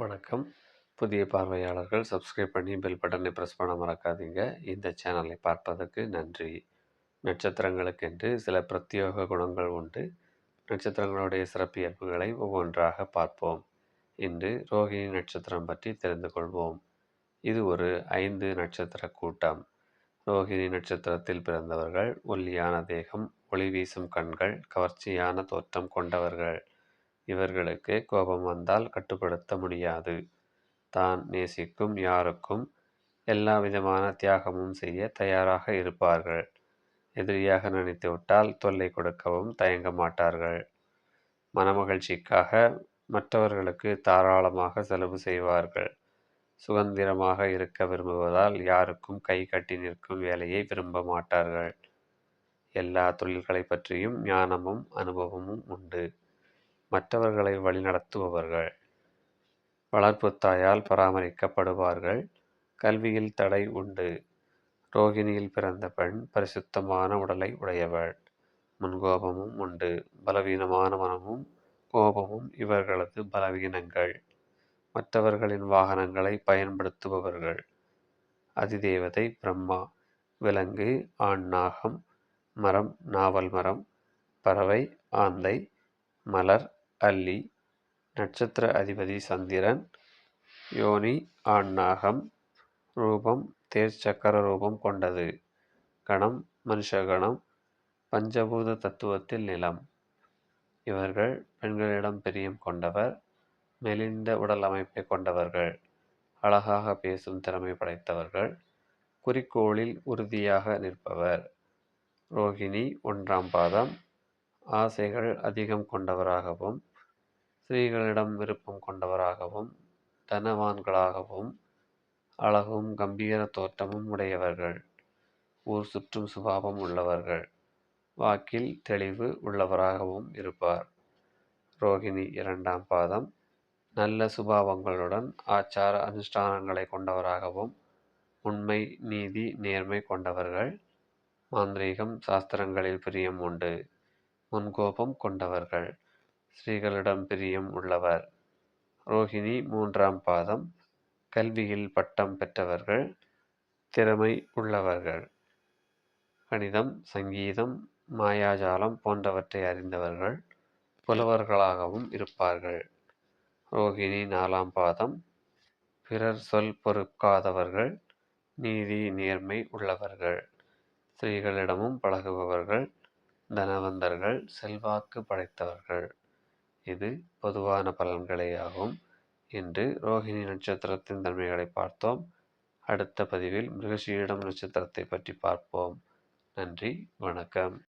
வணக்கம். புதிய பார்வையாளர்கள் சப்ஸ்கிரைப் பண்ணி பெல் பட்டனை ப்ரெஸ் பண்ண மறக்காதீங்க. இந்த சேனலை பார்ப்பதற்கு நன்றி. நட்சத்திரங்களுக்கென்று சில பிரத்யேக குணங்கள் உண்டு. நட்சத்திரங்களுடைய சிறப்பியல்புகளை ஒவ்வொன்றாக பார்ப்போம். இன்று ரோகிணி நட்சத்திரம் பற்றி தெரிந்து கொள்வோம். இது ஒரு ஐந்து நட்சத்திர கூட்டம். ரோகிணி நட்சத்திரத்தில் பிறந்தவர்கள் ஒல்லியான தேகம், ஒளி வீசும் கண்கள், கவர்ச்சியான தோற்றம் கொண்டவர்கள். இவர்களுக்கு கோபம் வந்தால் கட்டுப்படுத்த முடியாது. தான் நேசிக்கும் யாருக்கும் எல்லா விதமான தியாகமும் செய்ய தயாராக இருப்பார்கள். எதிரியாக நினைத்துவிட்டால் தொல்லை கொடுக்கவும் தயங்க மாட்டார்கள். மனமகிழ்ச்சிக்காக மற்றவர்களுக்கு தாராளமாக செலவு செய்வார்கள். சுதந்திரமாக இருக்க விரும்புவதால் யாருக்கும் கை கட்டி நிற்கும் வேலையை விரும்ப மாட்டார்கள். எல்லா தொழில்களைப் பற்றியும் ஞானமும் அனுபவமும் உண்டு. மற்றவர்களை வழிநடத்துபவர்கள். வளர்ப்பு தாயால் பராமரிக்கப்படுவார்கள். கல்வியில் தடை உண்டு. ரோகிணியில் பிறந்த பெண் பரிசுத்தமான உடலை உடையவள். முன்கோபமும் உண்டு. பலவீனமான மனமும் கோபமும் இவர்களது பலவீனங்கள். மற்றவர்களின் வாகனங்களை பயன்படுத்துபவர்கள். அதிதேவதை பிரம்மா. விலங்கு ஆண் நாகம். மரம் நாவல் மரம். பறவை ஆந்தை. மலர் அல்லி. நட்சத்திர அதிபதி சந்திரன். யோனி ஆண் நாகம். ரூபம் தேர்ச்சக்கர ரூபம் கொண்டது. கணம் மனுஷகணம். பஞ்சபூத தத்துவத்தில் நிலம். இவர்கள் பெண்களிடம் பிரியம் கொண்டவர். மெலிந்த உடல் அமைப்பை கொண்டவர்கள். அழகாக பேசும் திறமை படைத்தவர்கள். குறிக்கோளில் உறுதியாக நிற்பவர். ரோகிணி ஒன்றாம் பாதம். ஆசைகள் அதிகம் கொண்டவராகவும், ஸ்திரீகளிடம் விருப்பம் கொண்டவராகவும், தனவான்களாகவும், அழகும் கம்பீர தோற்றமும் உடையவர்கள். ஊர் சுற்றும் சுபாவம் உள்ளவர்கள். வாக்கில் தெளிவு உள்ளவராகவும் இருப்பார். ரோகிணி இரண்டாம் பாதம். நல்ல சுபாவங்களுடன் ஆச்சார அனுஷ்டானங்களை கொண்டவராகவும், உண்மை, நீதி, நேர்மை கொண்டவர்கள். மாந்திரீகம், சாஸ்திரங்களில் பிரியம் உண்டு. முன்கோபம் கொண்டவர்கள். ஸ்ரீகளிடம் பிரியம் உள்ளவர். ரோகிணி மூன்றாம் பாதம். கல்வியில் பட்டம் பெற்றவர்கள். திறமை உள்ளவர்கள். கணிதம், சங்கீதம், மாயாஜாலம் போன்றவற்றை அறிந்தவர்கள். புலவர்களாகவும் இருப்பார்கள். ரோகிணி நாலாம் பாதம். பிறர் சொல் பொறுக்காதவர்கள். நீதி, நேர்மை உள்ளவர்கள். ஸ்திரீகளிடமும் பழகுபவர்கள். தனவந்தர்கள். செல்வாக்கு படைத்தவர்கள். இது பொதுவான பலன்களேயாகும். இன்று ரோகிணி நட்சத்திரத்தின் தன்மைகளை பார்த்தோம். அடுத்த பதிவில் மிருகசீடம் நட்சத்திரத்தை பற்றி பார்ப்போம். நன்றி, வணக்கம்.